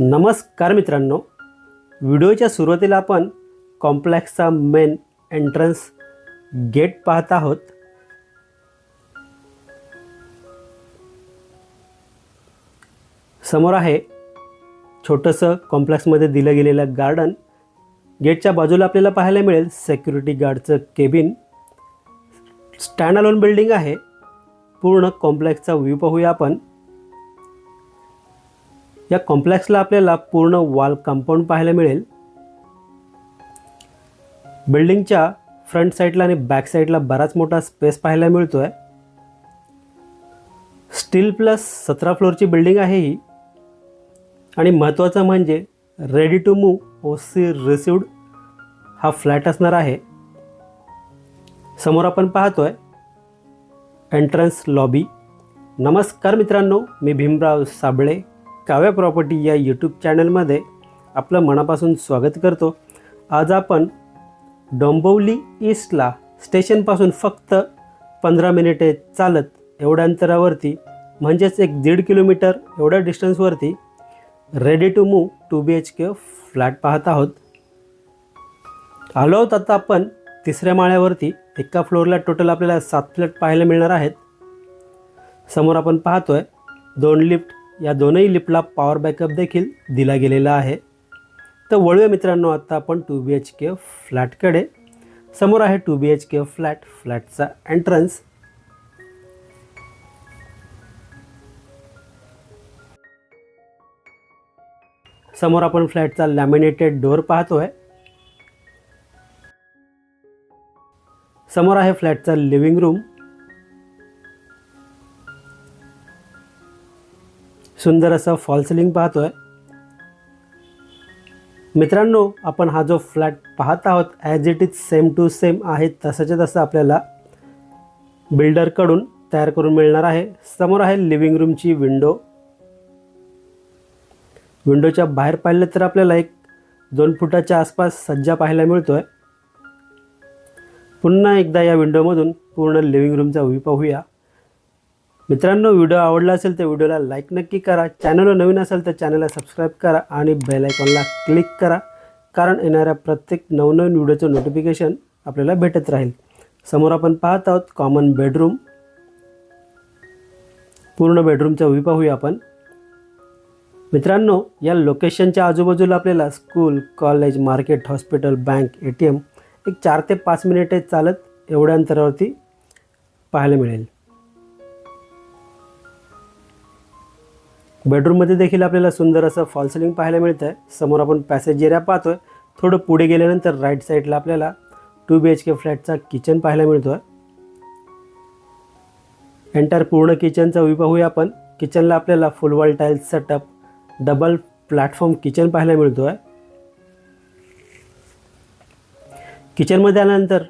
नमस्कार मित्रांनो. व्हिडिओच्या सुरुवातीला आपण कॉम्प्लेक्सचा मेन एंट्रन्स गेट पाहत आहोत. समोर आहे छोटंसं कॉम्प्लेक्समध्ये दिलं गेलेलं गार्डन. गेटच्या बाजूला आपल्याला पाहायला मिळेल सेक्युरिटी गार्डचं केबिन स्टँड अलोन बिल्डिंग आहे. पूर्ण कॉम्प्लेक्सचा व्ह्यू पाहूया आपण. या कॉम्प्लेक्सला आपल्याला पूर्ण वॉल कंपाऊंड पाहायला मिळेल. बिल्डिंगच्या फ्रंट साईडला आणि बॅक साईडला बराच मोठा स्पेस पाहायला मिळतो आहे स्टील प्लस सतरा फ्लोअरची बिल्डिंग आहे ही. आणि महत्त्वाचं म्हणजे ready to move O C received हा फ्लॅट असणार आहे. समोर आपण पाहतो आहे एंट्रन्स लॉबी नमस्कार मित्रांनो मी भीमराव साबळे. काव्या प्रॉपर्टी या यूट्यूब चॅनलमध्ये आपलं मनापासून स्वागत करतो. आज आपण डोंबवली ईस्टला स्टेशनपासून फक्त पंधरा मिनिटे चालत एवढ्या अंतरावरती म्हणजेच एक दीड किलोमीटर एवढ्या डिस्टन्सवरती ready to move two B H K flat पाहत आहोत. आलो आहोत आता आपण तिसऱ्या माळ्यावरती. एका फ्लोअरला टोटल आपल्याला सात फ्लॅट पाहायला मिळणार आहेत. समोर आपण पाहतोय दोन लिफ्ट या दोनही लिपला पॉवर बॅकअप देखील दिला गेलेला आहे. तर वळूया मित्रांनो आत्ता आपण टू बी एच के फ्लॅटकडे समोर आहे two B H K flat फ्लॅटचा entrance समोर आपण फ्लॅटचा लॅमिनेटेड डोअर पाहतोय. समोर आहे फ्लॅटचा लिव्हिंग रूम सुंदर असं फॉल सिलिंग पाहतोय. मित्रांनो आपण हा जो फ्लॅट पाहत आहोत as it is same to same आहे तसंच्या तसं आपल्याला बिल्डरकडून तयार करून मिळणार आहे. समोर आहे लिव्हिंग रूमची विंडो विंडोच्या बाहेर पाहिलं तर आपल्याला एक दोन फुटाच्या आसपास सज्जा पाहायला मिळतो आहे पुन्हा एकदा या विंडोमधून पूर्ण लिव्हिंग रूमचा व्ह्यू पाहूया. मित्रांनो व्हिडिओ आवडला असेल तर व्हिडिओला लाईक नक्की करा. चॅनलवर नवीन असेल तर चॅनलला सबस्क्राईब करा आणि बेलायकॉनला क्लिक करा. कारण येणाऱ्या प्रत्येक नवनवीन व्हिडिओचं नोटिफिकेशन आपल्याला भेटत राहील. समोर आपण पाहत आहोत कॉमन बेडरूम पूर्ण बेडरूमचा उभी पाहूया आपण. मित्रांनो या लोकेशनच्या आजूबाजूला आपल्याला school college market hospital bank A T M एक चार ते पाच मिनिटे चालत एवढ्या अंतरावरती पाहायला मिळेल. बेडरूममध्ये देखील आपल्याला सुंदर असं फॉल सिलिंग पाहायला मिळतं आहे समोर आपण पॅसेज एरिया पाहतोय. थोडं पुढे गेल्यानंतर राईट साईडला आपल्याला टू बी एच के फ्लॅटचा किचन पाहायला मिळतो आहे एंटायर पूर्ण किचनचा व्ह्यू पाहूया आपण. किचनला आपल्याला full wall tiles setup double platform kitchen पाहायला मिळतो आहे किचनमध्ये आल्यानंतर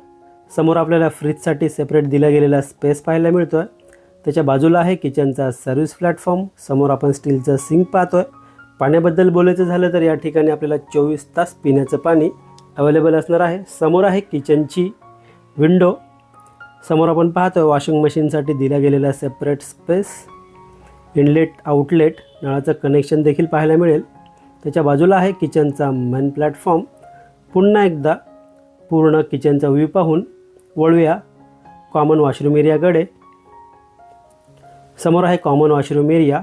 समोर आपल्याला फ्रीजसाठी सेपरेट दिला गेलेला स्पेस पाहायला मिळतो आहे त्याच्या बाजूला आहे किचनचा सर्व्हिस प्लॅटफॉर्म समोर आपण स्टीलचं सिंक पाहतोय. पाण्याबद्दल बोलायचं झालं तर या ठिकाणी आपल्याला चोवीस तास पिण्याचं पाणी अवेलेबल असणार आहे. समोर आहे किचनची विंडो समोर आपण पाहतोय वॉशिंग मशीनसाठी दिला गेलेला सेपरेट स्पेस इनलेट आउटलेट नळाचं कनेक्शन देखील पाहायला मिळेल. त्याच्या बाजूला आहे किचनचा मेन प्लॅटफॉर्म पुन्हा एकदा पूर्ण किचनचा व्ह्यू पाहून वळूया. कॉमन वॉशरूम एरियाकडे समोर आहे कॉमन वॉशरूम एरिया.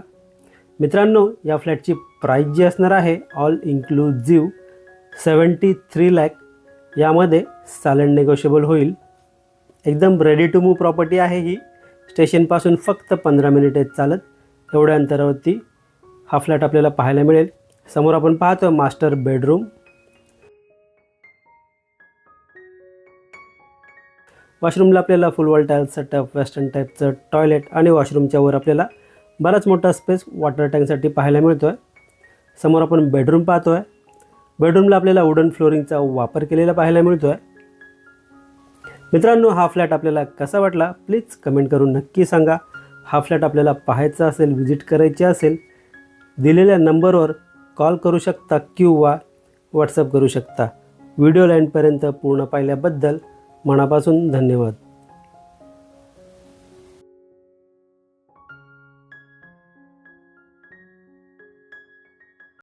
मित्रांनो या फ्लॅटची प्राईस जी असणार आहे all inclusive seventy three lakh यामध्ये सायलेंट नेगोशिएबल होईल. एकदम रेडी टू मूव प्रॉपर्टी आहे ही. स्टेशनपासून फक्त पंधरा मिनिटे चालत. एवढ्या अंतरावरती हा फ्लॅट आपल्याला पाहायला मिळेल. समोर आपण पाहतो मास्टर बेडरूम वॉशरूमला आपल्याला full wall tile setup western टाईपचं टॉयलेट आणि वॉशरूमच्या वर आपल्याला बराच मोठा स्पेस वॉटर टँकसाठी पाहायला मिळतो आहे समोर आपण बेडरूम पाहतो आहे बेडरूमला आपल्याला वुडन फ्लोरिंगचा वापर केलेला पाहायला मिळतो आहे मित्रांनो हा फ्लॅट आपल्याला कसा वाटला? प्लीज कमेंट करून नक्की सांगा. हा फ्लॅट आपल्याला पाहायचा असेल व्हिजिट करायची असेल दिलेल्या नंबरवर कॉल करू शकता किंवा व्हॉट्सअप करू शकता. व्हिडिओ लाईनपर्यंत पूर्ण पाहिल्याबद्दल मनापासून धन्यवाद.